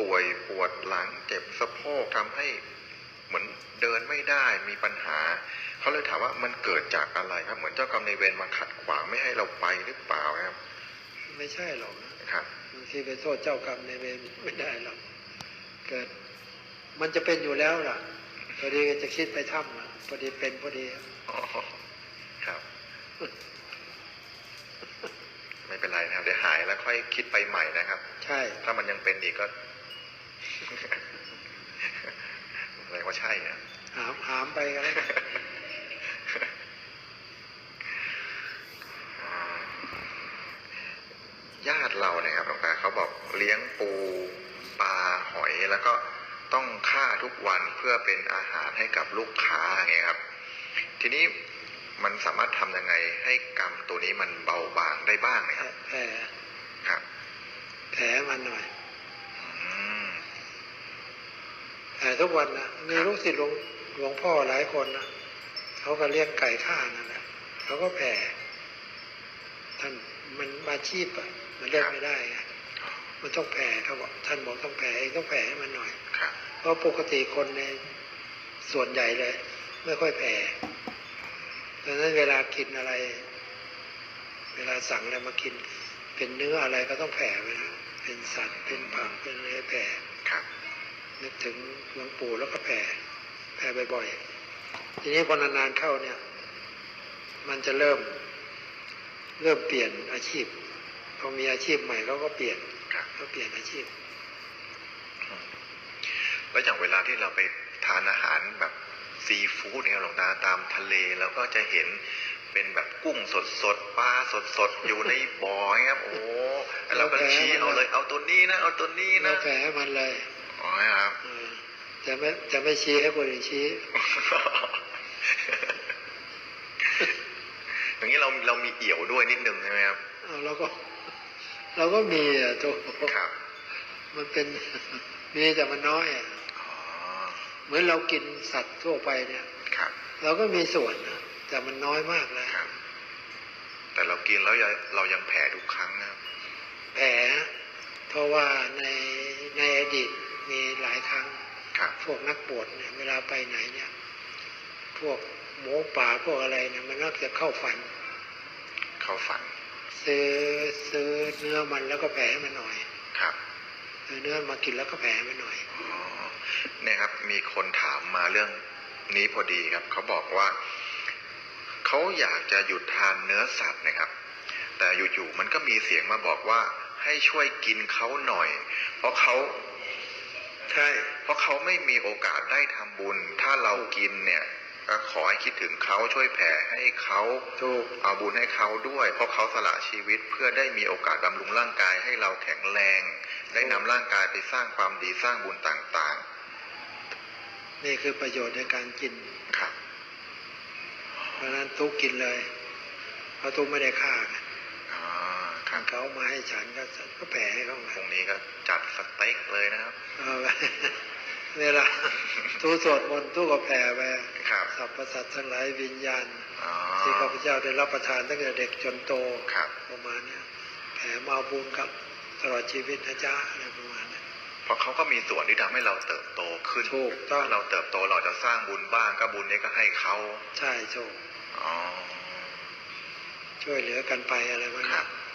ป่วยปวดหลังเจ็บสะโพกทำให้เหมือนเดินไม่ได้มีปัญหา เขาเลยถามว่ามันเกิดจากอะไรครับ เหมือนเจ้ากรรมนายเวรมาขัดขวางไม่ให้เราไปหรือเปล่าครับ ไม่ใช่หรอกนะครับบางทีไปโทษเจ้ากรรมในายเวรไม่ได้หรอกเกิด มันจะเป็นอยู่แล้วล่ะพอดีก็จะคิดไปถ้ำล่ะพอดีเป็นพอดีอ๋อครับ ไม่เป็นไรนะครับเดี๋ยวหายแล้วค่อยคิดไปใหม่นะครับ ใช่ ถ้ามันยังเป็นอีกก็ แสดงว่าใช่นะหามหามไปกันแล้วกันญาติเราเนี่ยครับหลวงตาเขาบอกเลี้ยงปูปลาหอยแล้วก็ต้องฆ่าทุกวันเพื่อเป็นอาหารให้กับลูกค้าอย่างเงี้ยครับ ทีนี้มันสามารถทำยังไงให้กรรมตัวนี้มันเบาบางได้บ้างไหมครับแผลครับแผลมันหน่อย อืม แผลทุกวันนะมีลูกศิษย์หลวงหลวงพ่อหลายคนนะเขาก็เลี้ยงไก่ฆ่านั่นแหละเขาก็แผลท่านมันอาชีพอะมันเลิกไม่ได้ไงมันต้องแผลเขาบอกท่านบอกต้องแผลเองต้องแผลให้มันหน่อยครับเพราะปกติคนในส่วนใหญ่เลย ไม่ค่อยแผ่ดังนั้นเวลากินอะไร เวลาสั่งอะไรมากิน เป็นเนื้ออะไรก็ต้องแผ่ไปนะเป็นสัตว์เป็นผักเป็นอะไรแผ่ครับ นึกถึงหลวงปู่แล้วก็แผ่แผ่บ่อยๆ ทีนี้พอนานๆเข้าเนี่ย มันจะเริ่มเริ่มเปลี่ยนอาชีพพอมีอาชีพใหม่เขาก็เปลี่ยนครับเขาเปลี่ยนอาชีพแล้วอย่างเวลาที่เราไปทานอาหารแบบซีฟู้ดเนี่ยหลวงตาตามทะเลแล้วก็จะเห็นเป็นแบบกุ้งสดสดๆปลาสดสดๆอยู่ในบ่ออย่างเงี้ยครับโอ้แล้วเราก็ชี้เอาเลย เอาตัวนี้นะ เอาตัวนี้เรานะแผ่ให้มันเลย อ๋อครับเออจะไม่จะไม่ชี้ให้คนอื่นชี้ อย่างนี้เราเรามีเอี่ยวด้วยนิดนึงใช่ไหมครับเอาเราก็ เราก็มีอะตัวครับมันเป็นมีแต่มันน้อยอะอ๋อเหมือนเรากินสัตว์ทั่วไปเนี่ยครับเราก็มีส่วนนะแต่มันน้อยมากนะครับ แต่เรากินแล้วยังเรายังแผลทุกครั้งนะครับแผลเพราะว่าในในอดีต มีหลายครั้งครับพวกนักบวชเนี่ยเวลาไปไหนเนี่ย พวกหมูป่าพวกอะไรเนี่ยมันนักจะเข้าฝัน เข้าฝัน ซื้อซื้อเนื้อมันแล้วก็แผลให้มันหน่อย ครับซื้อเนื้อมากินแล้วก็แผลให้มันหน่อยอ๋อเนี่ยครับ มีคนถามมาเรื่องนี้พอดีครับ เขาบอกว่าเขาอยากจะหยุดทานเนื้อสัตว์นะครับ แต่อยู่ๆมันก็มีเสียงมาบอกว่าให้ช่วยกินเขาหน่อย เพราะเขา ใช่ เพราะเขาไม่มีโอกาสได้ทำบุญ ถ้าเรากินเนี่ยก็ขอให้คิดถึงเขาช่วยแผ่ให้เขาถูกเอาบุญให้เขาด้วย เพราะเขาสละชีวิตเพื่อได้มีโอกาสบำรุงร่างกายให้เราแข็งแรง ได้นำร่างกายไปสร้างความดีสร้างบุญต่างนี่คือประโยชน์ในการกินๆครับเพราะฉะนั้นทุกกินเลยเพราะทุกไม่ได้ฆ่าไงอ๋อ ครับเขามาให้ฉันก็ก็แผ่ให้เขาพมารุ่งนี้ก็จัดสเต็กเลยนะครับเออเวลาทุสวดมนต์ทุกก็แผ่ไปครับสรรพสัตว์ทั้งหลายวิญญาณอ๋อที่ข้าพเจ้าได้รับประทานตั้งแต่เด็กจนโตครับประมาณเนี้ยแผ่มาบุญกับตลอดชีวิตนะจ๊ะอะไรประมาณเนี้ยเพราะเขาก็มีส่วนที่ทำให้เราเติบโตขึ้นถูกต้องถ้าเราเติบโตเราจะสร้างบุญบ้างก็บุญนี้ก็ให้เขาใช่โชคอ๋อช่วยเหลือกันไปอะไรประมาณครันี้บ